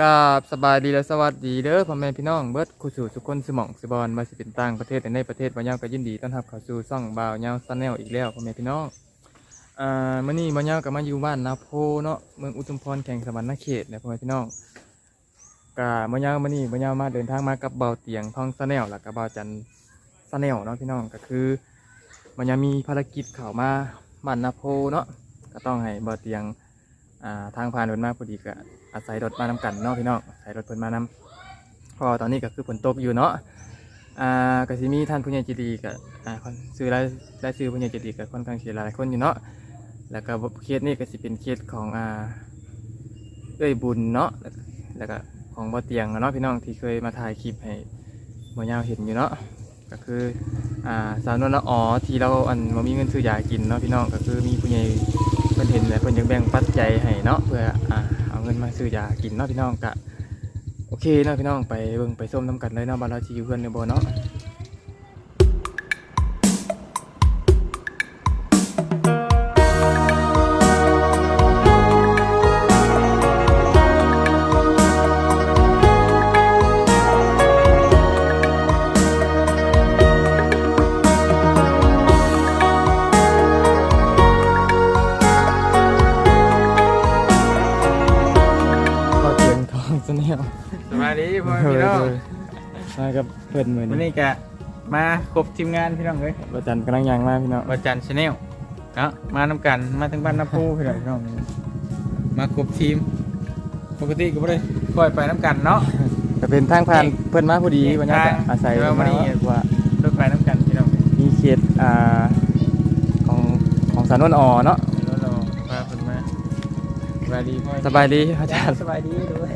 กราบสบายดีและสวัสดีเด้อพ่อแม่พี่น้องเบิร์ดคู่สู่ทุกคนสมองสบอนมาสิเป็นต่างประเทศและในประเทศบ่าวยาก็ยินดีต้อนรับเข้าสู่ช่องบ่าวยาซันแนลอีกแล้วพ่อแม่พี่น้องอ่ามื้อนี้บ่าวยาก็มาอยู่บ้านนาโพเนาะเมืองอุทุมพรแข่งสวรรณเขตนี่ยพ่อแม่พี่น้องก็บ่าวยาวมื้อนี้บ่าวยามาเดินทางมากับเบาเตียงทองซันแนลแล้วก็เบาจันซันแนลเนาะพี่น้องก็คือบ่าวยามีภารกิจเข้ามาบ้านนาโพเนาะก็ต้องให้เบาเตียงอ่าทางผ่านรถมาพอดีก็ อาศัยรถมานำกันเนาะพี่น้องอาศัยรถเพิ่นมานำเพราะตอนนี้ก็คือฝนตกอยู่เนาะอ่าก็สิมีท่านผู้ใหญ่ใจดีก็อ่าคนซื้อรายรายซื้อผู้ใหญ่ใจดีก็ค่อนข้างสิหลายคนอยู่เนาะแล้วก็เคสนี้ก็สิเป็นเคสของอ่าเอ้ยบุญเนาะแล้วก็ของบ่เตียงเนาะพี่น้องที่เคยมาถ่ายคลิปให้บ่ยาวเห็นอยู่เนาะก็คืออ่าสาวนวลละอ๋อที่เราอันบ่มีเงินซื้อยากินเนาะพี่น้องก็คือมีผู้ใหญ่เพิ่นเห็นแล้วเพิ่นยังแบ่งปัจจัยให้เนาะเพื่ออ่าินมาซื้อยากินเนาะพี่น้องกะโอเคเนาะพี่น้องไปเบิ่งไปส้มน้ำกันเลยเนาะบาราจีอยู่เพื่อนในบ่เนาะ มากับเพิ่นมื้อวันนี้นี้ก็มาครบทีมงานพี่น้องเลยบ่จันกำลังย่างมาพี่น้องวัจันชาแนลเนาะมานำกันมาทั้งบ้านน้ำพูพี่น้องพี่น้องมาครบทีม ปกติก็ไม่ได้ปล่อยไปน้ำกันเนาะก็เป็นทางผ่านเพิ่นมาพอดีนี่วันนี้ก็ทางอาศัยเดี๋ยวมาวันนี้ ว่า รถไปน้ำกันพี่น้องมีเขตอ่าของของสานวนอ่อเนาะแล้วเราพาคนมาสบายดีพ่อสบายดีอาจารย์สบายดีด้วย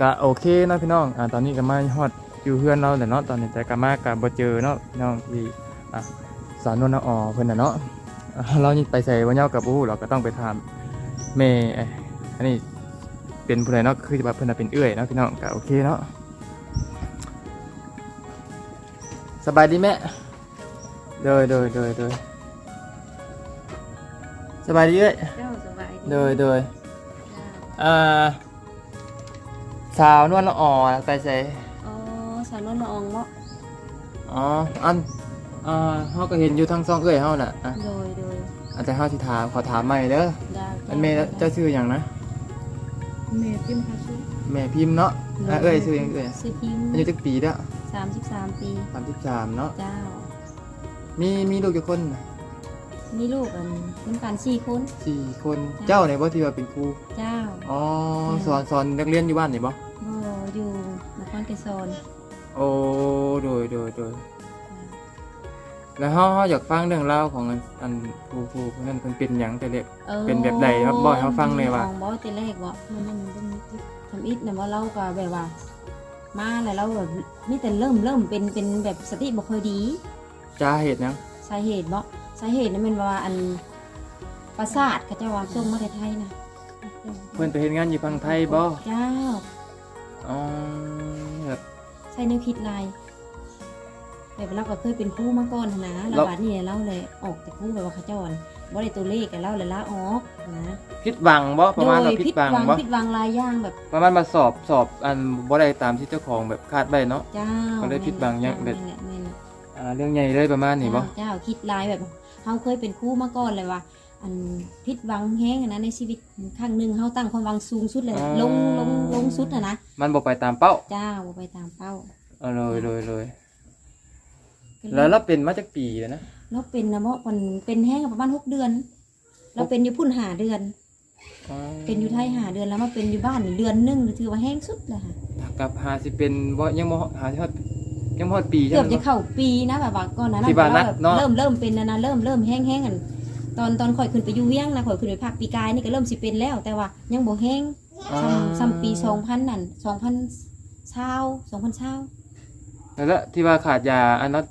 ก็โอเคเนาะพี่น้องอ่าตอนนี้ก็มาฮอดอยู่เพื่อนเราแต่เนาะตอนนี้แต่ก็มาก็บ่เจอเนาะพี่น้องที่อะสารนวลอ๋อเพิ่นน่ะเนาะอ่าเรานี่ไปใส่วันเยากับผู้เราก็ต้องไปถามแม่เอ้ยอันนี้เป็นผู้ใดเนาะคือว่าเพิ่นน่ะเป็นเอื้อยเนาะพี่น้องก็โอเคเนาะสบายดีแม่เดยเดยเดยเดยสบายดีเอ้ยเจ้าสบายดีเดยเดยจ้าอ่า สาวนวลละอ่อไปใส่อ๋อสาวนวลละอองเนาะอ๋ออันอ่าเฮาก็เห็นอยู่ทั้งสองเอ้ยเฮาน่ะอะโดยโดยอาจจะเฮาสิถามขอถามใหม่เด้อได้อันแม่เจ้าชื่อหยังนะเมย์พิมพ์ค่ะชื่อแม่พิมพ์เนาะอะเอ้ยชื่อหยังเอ้ยชื่อพิมพ์อายุจักปีเด้อสามสิบสามปี33เนาะเจ้ามีมีลูกกี่คนน่ะมีลูกอันเป็นกันสี่คนสี่คน เจ้าเนี่ยบ่ที่ว่าเป็นครู เจ้า อ๋อ สอนสอนนักเรียนอยู่บ้านนี่บ่บ่อยู่ นครไกรซอนโอ้โดยโดยโดยแล้วเฮาเฮาอยากฟังเรื่องราวของอันอันครูครูคนนั้นเพิ่นเป็นหยังแต่เด็ก ออเป็นแบบใดครับบอกให้เขาฟังเลยว่ะมองบ่แต่แรกบ่มันมันมันทำอิดนะว่าเราก็แบบว่า มาแล้วเราแบบมีแต่เริ่มเริ่มเป็นเป็นแบบสติบ่ค่อยดี จ้าเหตุหยังสาเหตุบ่สาเหตุนั้นเป็นว่าอันประสาทเขาเจะว่าส่งมาแต่ไทยนะเพิ่นไปเฮ็ดงานอยู่ฝั่งไทยบ่เจ้า อ๋อแบบใช่แนวคิดลายแบบเราก็เคยเป็นครู่มาก่อนหั้นนะแล้วบัดนี้เราเลยออกจากครู่แบบว่าเขาเจ้าอันบ่ได้ตัวเลขกันเราเลยลาออกนะผิดหวังบ่ประมาณว่าผิผิดดหวังหวังบ่ผิดหวังหลายอย่างแบบ ประมาณมาสอบสอบอันบ่ได้ตามที่เจ้าของแบบคาดไว้เนาะเจ้าก็เลยผิดหวังอย่างแบบแม่นแหละแม่นแหละอ่าเรื่องใหญ่เลยประมาณนี้บ่เจ้าเจ้าคิดลายแบบเฮาเคยเป็นครู่มาก่อนเลยว่า อันผิดหวังแห้งอะนะในชีวิตครั้งหนึ่งเฮาตั้งความหวังสูงสุดเลยลงลงลงสุดอะนะมันบ่ไปตามเป้าเจ้าบ่ไปตามเป้าเอาเลยเลยเลยก็เยแล้วเราเป็นมาจากปีแล้วนะเราเป็นนะเพราะมันเป็นแห้งประมาณหกเดือน เราเป็นอยู่พุ่นหาเดือน อ๋อเป็นอยู่ไทยหาเดือนแล้วมาเป็นอยู่บ้านนี่เดือนหนึงถือว่าแห้งสุดเลยค่ะกับหาสิเป็นบ่ยังบ่หาสิฮอดยังบ่ฮอดปีใช่เกือบไหม จะเข้าปีนะแบบว่าก่อนหนั้านที่บ้านนัดแบบเนาะ เริ่มเริ่มเป็นนะนะเริ่มเริ่มแห้งแห้งกัน ตอนตอนข่อยขึ้นไปอยู่เวียงนะข่อยขึ้นไปภาคปีกายนี่ก็เริ่มสิเป็นแล้ว แต่ว่ายังบ่แห้งอ๋อซ้ำซ้ำปีสองพันนั่นสองพันเช้าสองพันเช้าแล้วที่ว่าขาดยาอันนั้น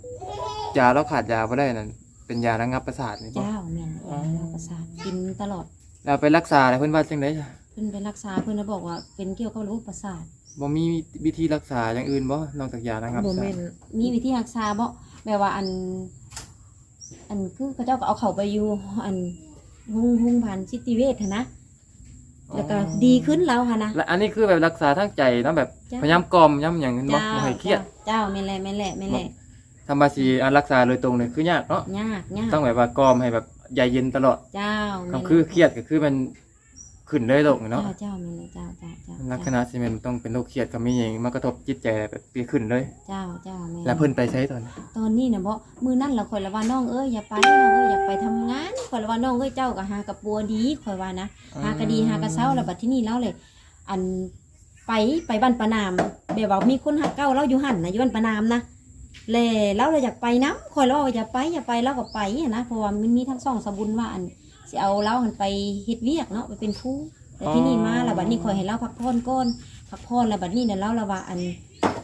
ยาเราขาดยาบ่ได้นั่นเป็นยาระงับประสาทนี่บ่เจ้าแม่นอ๋อ ยาประสาทกินตลอดเราไปรักษาแล้วเพิ่นว่าจังได๋จ้ะเพิ่นไปรักษาเพิ่นแล้วบอกว่าเป็นเกี่ยวกับระบบประสาท บ่มีวิธีรักษาอย่างอื่นบ่นอกจากยานะครับบ่แม่นมีวิธีรักษาบ่แบบว่าอัน อันคือเขาเจ้าก็เอาเขาไปอยู่อันหุงหุงผ่านจิตเวชหั้นนะแล้วก็ดีขึ้นแล้วค่ะนะ และอันนี้คือแบบรักษาทางใจเนาะแบบจ้ะ พยายามกล่อมย้ำอย่างนั้นบ่เจ้าบ่ให้เครียด เจ้าไม่นแหละไม่นแหละไม่นแหละทำบาสีอันรักษาโดยตรงเลยคือยากเนาะยากยากต้องแบบว่ากล่อมให้แบบใจเย็นตลอดเจ้าก็แม่นคือเครียดก็คือมัน ขึ้นเลยโรคเนาะเจ้าเจ้าไม่นแหละเจ้าเจ้าเจ้าลักษณะสิมันต้องเป็นโรคเครียดก็มีอย่างมากระทบจิตใจแบบปีขึ้นเลย เจ้าเจ้าแม่นแล้วเพิ่นไปใช้ตอนนี้ตอนนี้น่ะบ่มือนั่นละข่อยละว่าน้องเอ้ยอย่าไปน้องเอ้ยอยากไปทำงานข่อยละว่าน้องเอ้ยเจ้าก็หากับปัวดีข่อยว่านะหากะดีหากะเศร้าแล้วบัดที่นี่แล้วเลย อันไปไปบ้านปะนามแบบว่ามีคนหักเก้าเราอยู่หันนะอยู่บ้านปะนามนะเลยเราเลยอยากไปน้ำคอยเราว่าอย่าไปอย่าไปเราก็ไปอะนะเพราะว่ามันมีทั้งสองสบุญว่าอัน สิเอาเราหันไปเฮ็ดเวียกเนาะไปเป็นครูแต่ที่นี่มาแล้วบัดนี้คอยให้เราพักผ่อนก่อนพักผ่อนแล้วบัดนี้เนี่ยเราละว่าอัน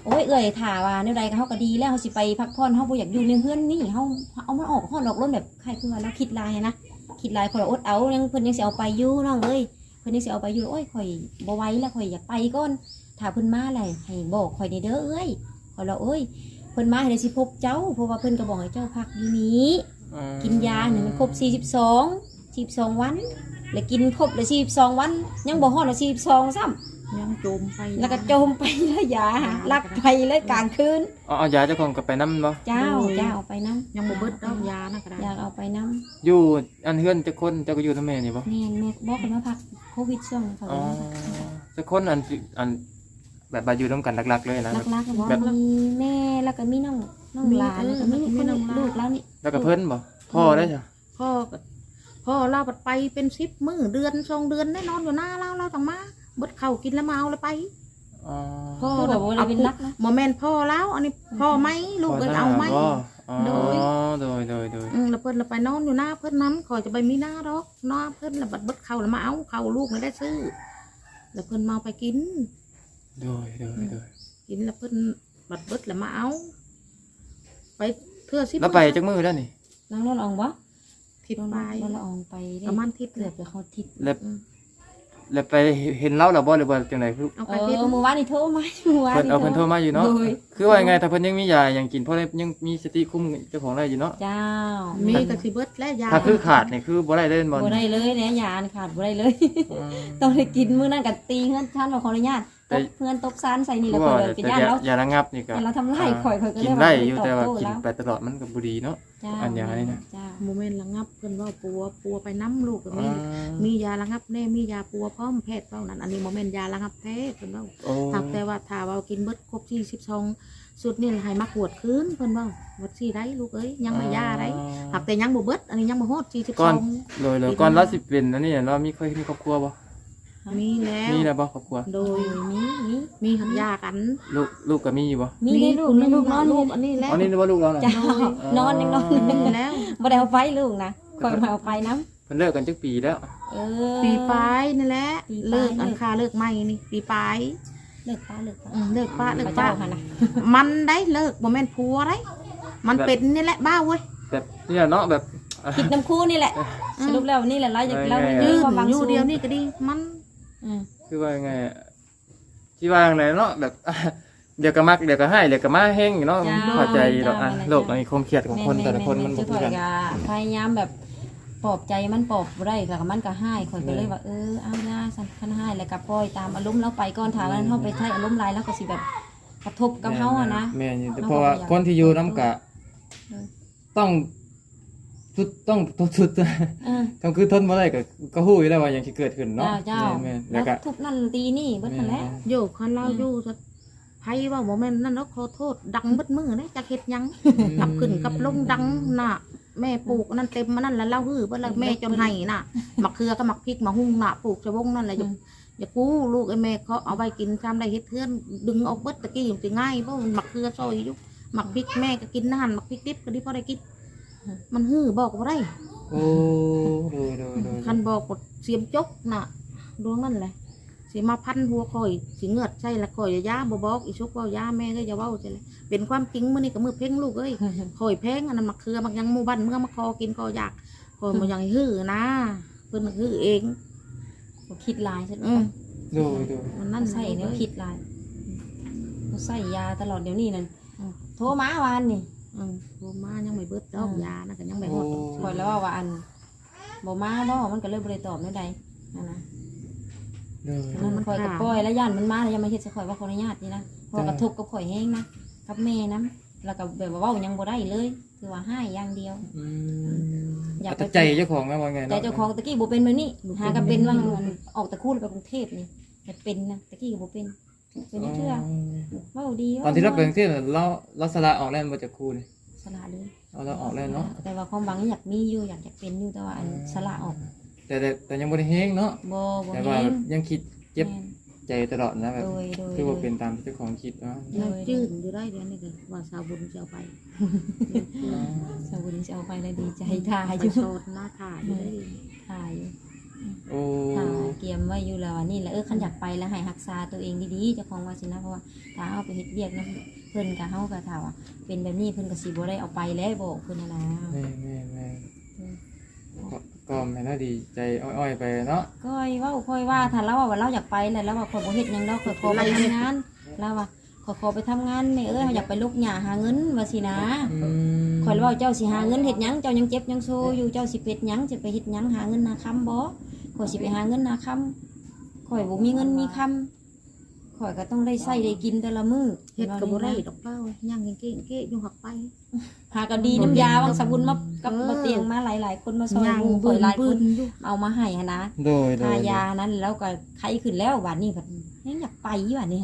โอ้ยเอ่ยถ่าว่าแนวใดก็เฮาก็ดีแล้วเฮาสิไปพักผ่อนเฮาบ่อยากอยู่ในเฮือนนี่เฮาเอามันออกฮ้อนออกร้นแบบใครคือว่าเราคิดลายนะคิดลายคนละอดเอายังเพิ่นยังสิเอาไปอยู่น้องเอ้ยเพิ่นยังสิเอาไปอยู่โอ้ยข่อยบ่ไหวแล้วข่อยอยากไปก่อนถ้าเพิ่นมาแหละให้บอกข่อยในเด้อเอ้ยข่อยละเอ้ยเพิ่นมาให้ได้สิพบเจ้าเพราะว่าเพิ่นก็บอกให้เจ้าพักอยู่นี้กินยาเนี่ยมันครบ42 42วัน แล้วกินครบเลย42วัน ยังบ่ฮอดเลย42ซ้ำยังโจมไปแล้วก็จมไปเลยยาลักไปเลยกลางคืนเอาเอายาเจ้าของกลับไปน้ำบ่เจ้าเจ้าเอาไปนํยังบ่เบิดดอกยานะก็ได้อยากเอาไปนํอยู่อันเฮือนเจะคนเจ้าก็อยู่ทั้งแม่นี่บ่แม่นแม่บอกกันว่าพักโควิดช่วงเขาอ๋อเลยเจะคนอันสิอันแบบบาอยู่ร่วมกันหลักๆเลยนะลักๆก็บอกแบบ มีแม่แล้วก็มีน้องน้องหลานแล้วก็มีคนลูกแล้วนี่แล้วก็เพิ่นบ่พ่อได้จ้ะพ่อก็ พ่อเราบัดไปเป็นสิบมื้อเดือนสองเดือนได้นอนอยู่หน้าเราเราต้องมาเบิดข้าวกินแล้วมาเอาแล้วไปอ๋อพ่อคือแบบว่าเราเป็นรักนะบ่แม่นพ่อแล้วอันนี้พ่อไหมลูกเอ้ยเอาไหมบ่อ๋อโดยโดยโดยโดยอืมแล้วเพิ่นเราไปนอนอยู่หน้าเพิ่นนั้นขอยจะไปมีหน้าดอกหน้าเพิ่นแล้วบัดเบิดข้าวแล้วมาเอาข้าวลูกไม่ได้ซื้อแล้วเพิ่นมาเอาไปกินโดยโดยโดยกินแล้วเพิ่นบัดเบิดแล้วมาเอา ไปเทื่อสิบแล้วไปจักมือแล้วนี่น้องรถอองบ่ ทิศไปรถละอองไปได้ประมาณทิศเกือบจะเขาทิศแล้วแล้วไปเห็นเล่าแล้วบ่หรือว่าจังไดคือเอาเอไปทิศอเมื่อวานนี่โทรมาเมื่อวานเพิ่นเอาเพิ่นโทรมาอยู่เนาะโดยคือว่ายังไงถ้าเพิ่นยังมียายังกินเพราะยังมีสติคุมเจ้าของได้อยู่เนาะเจ้ามีกระสิเบิดและยาถ้าคือขาดนี่คือบ่ได้เล่นบอลบ่ได้เลยเนี่ยยาอันขาดบ่ได้เลยอืมต้องได้กินมื้อนั้นกับตีเงินท่านมาขออนุญาตแต่ตบเงินตบซานใส่นี่คืแล้อวว่าก็เลยเป็นแต่ญาติยาแล้วยาระงับนี่ก็แต่เราทำลายข่อยข่อยก็กิเลยนว่าได้บ่อยู่ตอบแต่ว่าโต้กินแล้วไปตลอดมันก็บ่ดีเนาะเจ้าอันยานี่นะเจ้าโมเมนต์ระงับเพิ่นว่าปัวปัวไปน้ำลูกก็อ๋มีอมียาระงับแน่มียาปัวพร้อมแพทย์เท่านั้นอันนี้โมเมนต์ยาระงับแท้เพิ่นว่าโอ้หากแต่ว่าถ้าว่ากินเบิดครบที่สิบสองสุดนี่ให้มาขวดคืนเพิ่นว่าวัดสี่ได้ลูกเอ้ยยังไม่ยาได้หากแต่ยังบ่เบิดอันนี้ยังบ่ฮอดสี่สิบก่สออนงโดยเลยก่อนเราสิเป็นอันนี้เรามีเคยมีครอบครัวบ่ มีแล้ว มีแล้วบ่ครอบครัว โดยมีมีมีหันยากันลูกลูกก็มีอยู่บ่มีได้ลูกมีลูกนอนลูลูกกอันนี้แล้วอ๋อนี่นึกว่าลูกเราน่ะเจ้านอนยังนอนมีแล้วบ่ได้เอาไปลูกนะข่อยมาเอาไปน้เพิ่นเลิกกันจักปีแล้วำเออปีปลายนี่แหละปีปลายเลิกอันคาเลิกใหม่นี่ปีปลายเลิกป้าเลิกป้าอืมเลิกป้าเลิกพระป้าเจ้าค่ะนะมันได้เลิกบ่แม่นผัวได้มันเป็นนี่แหละบ้าเว้ยแบบเนี่ยเนาะแบบคิดน้ำคู่นี่แหละสรุปแล้วนี่แหละเราอยากเราเออยืยืนนความบางอยู่สูงเดียวนี่ก็ดีมัน อืมคือว่ายังไงอะที่ว่าอย่างไรเนาะแบบ เดี๋ยวก็มักเดี๋ยวก็ให้เดี๋ยวก็มาแห้งอยู่เนาะเข้าใจดอกอะโลกอันนี้ความเครียดของคนแต่ละคนมันบ่จะเหถมืออยนกันกาพยายามแบบปลอบใจมันปลอบบ่ได้ค่ะมันก็ให้ข่อยก็เลยว่าเออเอาย่าสันคันให้แล้วก็ปล่อยตามอารมณ์เราไปก่อนถ้ามันเฮาไปใช้อารมณ์หลายแล้วก็สิแบบกระทบกับเฮาอะนะ แม่นอยู่แต่เราเพราะว่าก็พยายามคนที่อยู่น้ำกะเออต้อง สุดต้องต้องสุดเออก็คือทนมาได้ก็ก็ฮู้อยู่แล้วว่าหยังสิเกิดขึ้นเนาะเจ้าเจ้าแม่นๆแล้แล้ววก็ทุบนั่นตีนี่เบิดนั่นแหละอยู่คันเราอืม อยู่จะไผว่าบ่แม่นนั่นเนาะขอโทษดังเบิดมือเด้จักเฮ็ดหยังกลับขึ้นกลับลงดังน่ะ แม่ปลูกอันนั่นเต็มมานั่นแล้วเล่าฮือเบ่แล้วแม่จนให้น่ะมักเขือก็มักพริกมาหุ่งน่ะปลูกชะวงนั่นแหละอย่าอย่ากู้ลูกไอ้แม่เขาเอาไว้กินทำได้เฮ็ดเทือนดึงออกเบิดตะกี้มันสิง่ายบ่มันมักเขือซอยอยู่มักพริกแม่ก็กินนั่นมักพริกดิบก็ดิพอได้กิน มันฮือบอกบ่ได้โอ้โดยโดยโดยคันบอกกดเสียมจกน่ะดวงนั่นแหละสิมาพันหัวคอยสิเงือดใช่ละคอยอย่าย่าบ่บอกอีชุกเว่ายาแม่ก็อย่าเว้าใช่เลยเป็นความจริงมื้อนี้ก็มือเพ่งลูกเอ้ยคอยเพ่งอันนั้นมักเครือมักยังหมู่บ้านเมื่อมาคอกินก็อยากคอยบ่อยังให้ฮื้อนะเพิ่นฮื้อเองบ่คิดหลายใช่ไหมอืมโดยโดยมันนั่นใส่เนื้อคิดหลายเขาใส่ยาตลอดเดี๋ยวนี้นั่นอืมโทรมาวานนี่ อืมโทรมายังไม่เบิดดอกอืมยานะก็ยังไม่หมดคอยแล้วว่าว่าอันบ่มาบ่มันก็เลยบ่ได้ตอบแนวใดนั่นนะโดยมันคอยกับปล่อยแล้วย่านมันมาแล้วยังมาเฮ็ดใส่ข่อยว่าขออนุญาตนี่นะเพราะว่ากระทบกับข่อยแห้งนะกับแม่นํแล้วก็แบบว่าเว้ายังบ่ได้เลยคือว่าให้อย่างเดียว อืมอยากแต่ไปใจเจ้าของแม่ว่าไงใจเนาะเจ้าของตะกี้บ่เป็นแบบนี้หาก็เป็นว่ามันออกตะคู่ไปกรุงเทพนี่แต่เป็นนะตะกี้ก็บ่เป็น เป็นเชื่อเว้าดีตอนที่เราเป็นที่เราเราสละออกแล้วบ่จากครูนี่สละเลยเอาเราออกแล้วเนาะแต่ว่าความหวังอยากมีอยู่อยากอยากเป็นอยู่แต่ว่าอันสละออกแต่แต่แต่ยังบ่ได้เฮงเนาะบ่บ่แต่ว่าแห้งยังคิดเจ็บแม่นใจตลอดนะแบบโดยโดยคือว่าเป็นตามที่เจ้าของคิดเนาะยังจืดอยู่ได้เดี๋ยวนี้ก็ว่าสาวบุญจะเอาไปสวัสดีจะเอาไปแล้วดีใจถ่ายไปอยู่โซดหน้าถ่ายอยู่ได้ถ่ายอยู่ โอ้ถ่ายเตรียมไว้อยู่แล้วว่านี่แหละเออขันอยากไปแล้วให้รักษาตัวเองดีๆเจ้าของว่าสินะเพราะว่าถ้าเอาไปเฮ็ดเวียกนะเพิ่นก็เฮาก็ถ้าว่าเป็นแบบนี้เพิ่นก็สิบ่ได้เอาไปแล้วบอกเพิ่นน่ะนะแม่แม่แม่ก็ก็แม่น่าดีใจอ้อยๆไปเนาะก้อยเว้าค่อยว่าถ้าเราว่าเราอยากไปแล้วแล้วว่าข่อยบ่เฮ็ดหยังดอกข่อยขอไปทำงานแล้วว่าขอยขอไปทำงานแม่เอ้ยเฮาอยากไปลูกหญ้าหาเงินว่าสินะ อืม ข่อยเลยเว่าเจ้าสิหาเงินเฮ็ดหยังเจ้ายังเจ็บยังโซอยู่เจ้าสิเฮ็ดหยังสิไปเฮ็ดหยังหาเงินนาคำบ่ข่อยสิไปหาเงินนาคำข่อยบ่มีเงินมีคำข่อยก็ต้องได้ใช้ได้กินแต่ละมื้อเฮ็ดกับบ่ได้ดอกเป้าย่างยังเก้เก้อยู่หักไปหาก็ดีน้ำยาวังสบุนมากับเออบ่เตียงมาหลาย ๆ คนมาซอยย่างหมู่ข่บึอยนหลายบึคนนอยู่เอามาให้หันนะโดยโดทายยานั้นแล้วก็ไข้ขึ้นแล้วบัดนี้ก็ยังอยากไปอยู่บัดนี้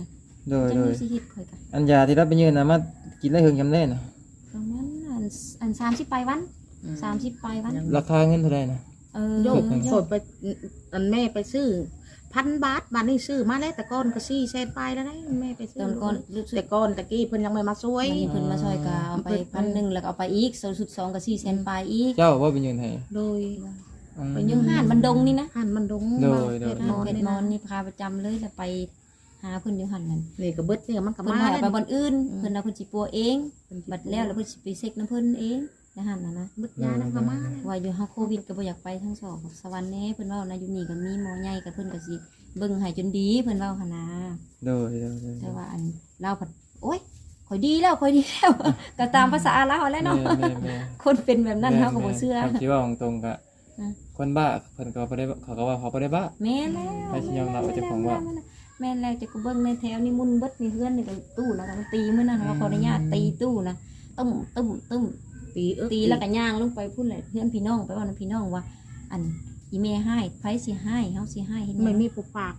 โดยจังโดยมีสิเฮ็ดข่อยก็อันยาที่รับไปยืนนะมากินได้เฮิงจำได้นะประมาณ อันอัน30ปลายวัน30ปลายวัน ราคาเงินเท่าไหร่นะ เออโยมโยข่อยมไปอันแม่ไปซื้อพันบาทบาทนี่ซื้อมาแล้วแต่ก่อนก็สี่แสนปลายแล้วนะแม่ไปซื้อตอนก่อนรู้สึกแต่ก่อนตะกี้เพิ่นยังไม่มาช่วยมันมีเพิ่นมาช่วยก็เอาไปพันหนึ่งแล้วก็เอาไปอีกสุดสองก็สี่แสนปลายอีก เจ้าว่าไปยืนให้โดยอืมไปอยืงห้านมันดงนี่นะหันมันดงโดมายโดยเฮ็ดห้านนอนเพชรนี่มอนะนนี่พาประจำเลยแล้วไป หาเพิ่นอยู่หันนั่นนี่ก็เบิดเนี่ยมันก็เพิ่นมาหาแล้วไปบอนอื่นเพิ่นเอาเพิ่นสิปัวเอง บัดแล้วแล้วเพิ่นสิไปเซ็กน้ำเพิ่นเองนะหันน่ะนะเบิดยาแล้วก็มาแล้วว่าอยู่เฮาโควิดก็บ่อยากไปทั้งสองสวรรค์แน่เพิ่นเว้านะอยู่นี่ก็มีหมอใหญ่กับเพิ่นก็สิเบิ่งให้จนดีเพิ่นเว้าหั่นนะโดยโดยโดยแต่ว่าอันเราผัดโอ๊ยข่อยดีแล้วข่อยดีแล้วก็ตามภาษาลาวแหล้วเนาะแม่แม่แม่คนเป็นแบบนั้นเฮาก็บ่เชื่อคำที่ว่าตรงๆกะอะคนบ้าเพิ่นก็บ่ได้เขาก็ว่าเขาบ่ได้บ้าแม่นแล้วให้สิยอมรับว่าเจ้าของว่า แม่นแล้วจะกูเบิ่งในแถวนี่มุ่นเบิดนี่เพื่อนนี่ก็ตู้นะก็มันตีมื้อนั้นว่าขออนุญาตตีตู้นะตึ้มตึ้มตึ้มตีเอิกตีแล้วก็ย่างลงไปพูดเลยเพื่อนพี่น้องไปว่านํพี่น้องว่า อันอีแม่ให้ไผสิให้เฮาสิให้เห็นไม่มีผู้ปาก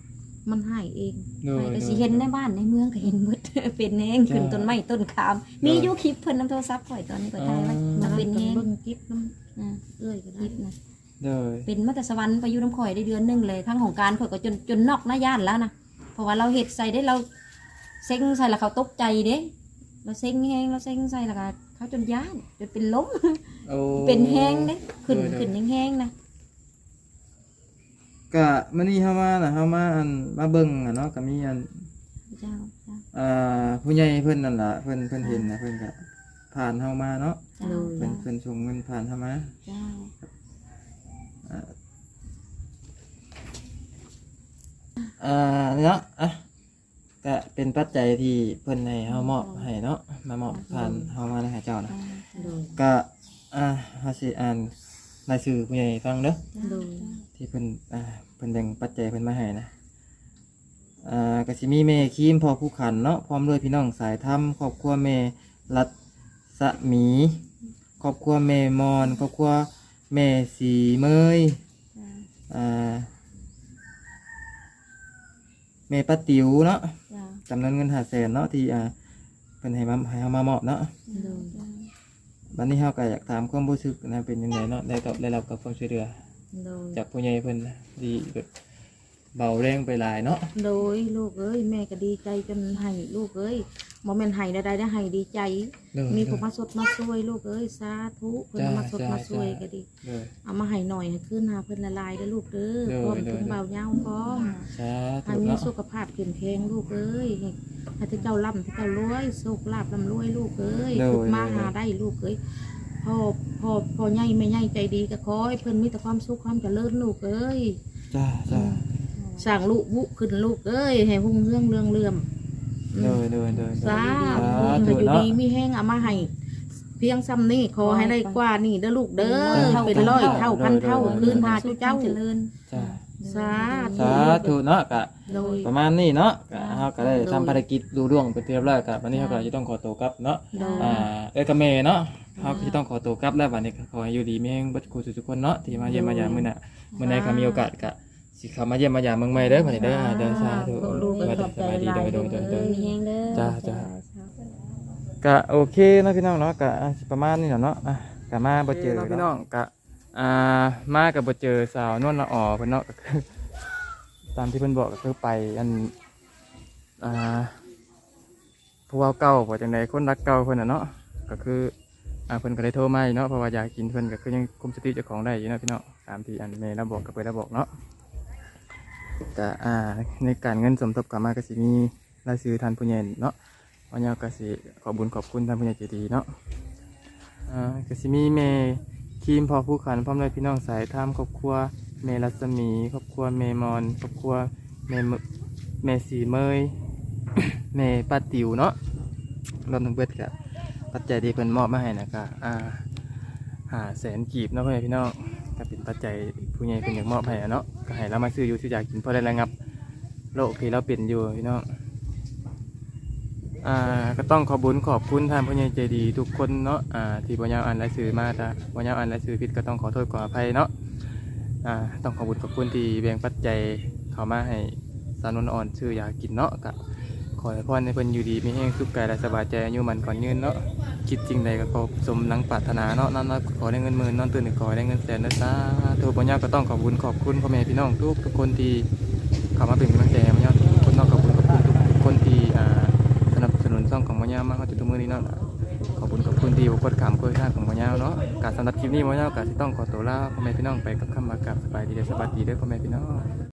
มันให้เองโดยให้ก็โดสิยเห็นในบ้านในเมืองก็เห็นเบิด เป็นแฮงขึ้นต้นไม้ต้นขาม มีอยู่คลิปเพิ่นนำโทรศัพท์ข่อยตอนนี้ก็ถ่ายไว้มันเป็นแฮงเบิ่งกิ๊บน้อ่าำเอ้ยก็คได้ลิปนะ โดย เป็นมาแต่สวรรค์ไปอยู่น้ำข่อยได้เดือนหนึงเลยทั้งของการข่อยก็จนจนนอกหน้าย่านแล้วนะเพ ราะว่าเราเฮ็ดใส่ได้เราเซ็งใส่แล้วเขาตกใจเด้เราเซ็งแฮงเราเซ็งใส่แล้วก็เขาจนย่านจนเป็นล้มโอ้เป็นแฮงเด้ขึ้นโดยโดย ขึ้นแห้งๆนะก็มื้อนี้เฮามาน่ะเฮามาอันมาเบิ่งอะเนาะก็มีอันเจ้าเจ้าอ่าผู้ใหญ่เพิ่นนั่นล่ะเพิ่นเพิ่นเห็นนะเพิ่นก็ผ่านเฮามาเนาะเจ้าเพิ่นเจ้าเพิ่นส่งเงินผ่านเฮามา เจ้า อ่าเนาะอะก็เป็นปัจจัยที่เพิ่นให้เฮามอบให้เนาะมามอบผ่านเฮามาให้เจ้านะโดยก็อ่าเฮาสิอ่านรายชื่อผู้ใหญ่ฟังเด้อโดยที่เพิ่นอ่าเพิ่นแบ่งปัจจัยเพิ่นมาให้นะอ่าก็สิมีแม่คีมพ่อผู้ขันเนาะพร้อมด้วยพี่น้องสายธรรมครอบครัวแม่รัศมีครอบครัวแม่มอนครอบครัวแม่สีเมยอ่า แม่ป้าติ๋วเนาะเจ้าจำนวนเงินหาแสนเนาะที่อ่าเพิ่นให้มาให้เฮามามอบเนาะโดยบัดนี้เฮาก็อยากถามความรู้สึกนะเป็นยังไงเนาะได้ตอบได้รับกับความช่วยเหลือ โดยจากผู้ใหญ่เพิ่นนะดีแบบเบาแรงไปหลายเนาะโดยลูกเอ้ยแม่ก็ดีใจจนให้ลูกเอ้ย โมเมนต์ให้ใดๆได้ให้ดีใจมีผู้มาสดมาช่วยลูกเอ้ยสาธุเพิ่นเอามาสดมาช่วยก็ดีเลยเอามาให้หน่อยให้ขึ้นหาเพิ่นละลายเด้อลูกเด้อโดยพร้อมโดยถึงเบาเย้าพร้อมสาให้ธุมีเนาะสุขภาพเข้มแข็งลูกเอ้ยให้ให้เจ้าร่ำให้เจ้ารวยสุขลาบร่ำรวยลูกเอ้ยทุกมาหาได้ลูกเอ้ยพ่อพ่อพ่อใหญ่แม่ใหญ่ใจดีก็ขอให้เพิ่นมีแต่ความสุขความเจริญลูกเอ้ย จ้าจ้า สร้างลูกบุขึ้นลูกเอ้ยให้หุ่งเรื่องเรื่องเลื่อม อืมโดยโดยโดยสาสาธุธุให้อยู่เนาะดีมีแห้งเอามาให้เพียงซ้ำนี่ขอให้ได้กว่านี่เด้อลูกเด้อเป็นร้อยเท่าพันเท่าคืนหาจุเจ้าเจริญจ้าสาสาธุเนาะกะโดยประมาณนี้เนาะก็เฮาก็ได้ทำภารกิจดูร่วงไปเรียบร้อยกับวันนี้เฮาก็จะต้องขอตัวกลับเนาะโดยอ่าเอ้ยกับแม่เนาะเฮาก็จะต้องขอตัวกลับแล้ววันนี้ก็ขอให้อยู่ดีมีแรงเบัดครูทุกคนเนาะที่มาเยี่ยมมายามมื้อน่ะมื้อใดก็มีโอกาสก็ สิเข้ามาเยี่ยมมายามเมืองใหม่เด้อบัดนี้เด้อเด้อสาธุสวัสดีสบายดีเด้อเด้อเด้อเด้อ มีแฮงเด้อจ้าจ้า ก็โอเคเนาะพี่น้องเนาะก็อะสิประมาณนี้เนาะเนาะอะก็มาบ่เจอพี่น้องก็อ่ามากับบ่เจอสาวนวลละอ่อเพิ่นเนาะก็คือตามที่เพิ่นบอกก็คือไปอันอ่าผู้เว่าเก่าบ่จังไดคนรักเก่าเพิ่นน่ะเนาะก็คืออ่าเพิ่นก็ได้โทรมาอยู่เนาะเพราะว่าอยากกินเพิ่นก็คือยังคุมสติเจ้าของได้อยู่เนาะพี่น้องตามที่อันแม่เราบอกกับเพิ่นเราบอกเนาะ ก็อ่าในการเงินสมทบกลับมาก็สิมีรายชื่อท่านผู้ใหญ่เนาะวันนี้ก็สิขอบุญขอบคุณท่านผู้ใหญ่ใจดีเนาะอ่าก็สิมีเมครีมพอผู้ขันพร้อมด้วยพี่น้องสายท่ามครอบครัวเมรัศมีครอบครัวเมมอนครอบครัวเมเมสีเมยเมป้าติวเนาะรวมทั้งเบิดกับปัจจัยที่เพิ่นมอบมาให้นะก็อ่าหาแสนกีบเนาะพ่อแม่พี่น้อง ก็เป็นปัจจัยผู้ใหญ่เพิ่นอย่ากมอบให้อะเนาะก็ให้เรามาซื้ออยู่ซื้ออยากกินเพราะได้ระงับโรคที่เราเป็นอยู่พี่น้องอ่าก็ต้องขอบุญขอบคุณท่านผู้ใหญ่ใจดี ทุกคนเนาะอ่าที่บ่ยาวอ่านรายชื่อมาถ้าบ่ยาวอ่านรายชื่อผิดก็ต้องขอโทษขออภัยเนาะอ่าต้องขอบุญขอบคุณที่แบ่งปัจจัยเข้ามาให้สาวนวลอ่อนชื่ออยากกินเนาะก็ขอให้พ่อในเพิ่นอยู่ดีมีแห้งสุขกายและสบายใจอายุมันก่อนยืนเนาะ คิดจริงใดก็ขอสมนังปรารถนาเนาะนั่นๆขอได้เงินหมื่นนอนตื่นขอได้เงินแสนนะซาทุกบ่ยาก็ต้องขอบคุณขอบคุณพ่อแม่พี่น้องทุกทุกคนที่เข้ามาเป็นกำลังใจให้บ่ยาวทุกคนเนาะขอบคุณขอบคุณทุกคนที่สนับสนุนช่องของมะยามากจนถึงมือนี้เนาะขอบคุณขอบคุณที่อุปถัมภ์กดข้างของมะยาเนาะการสำหรับคลิปนี้มะยาวก็สิต้องขอตัวลาพ่อแม่พี่น้องไปกับคำมากราบสบายดีเด้อสบายดีเด้อพ่อแม่พี่น้อง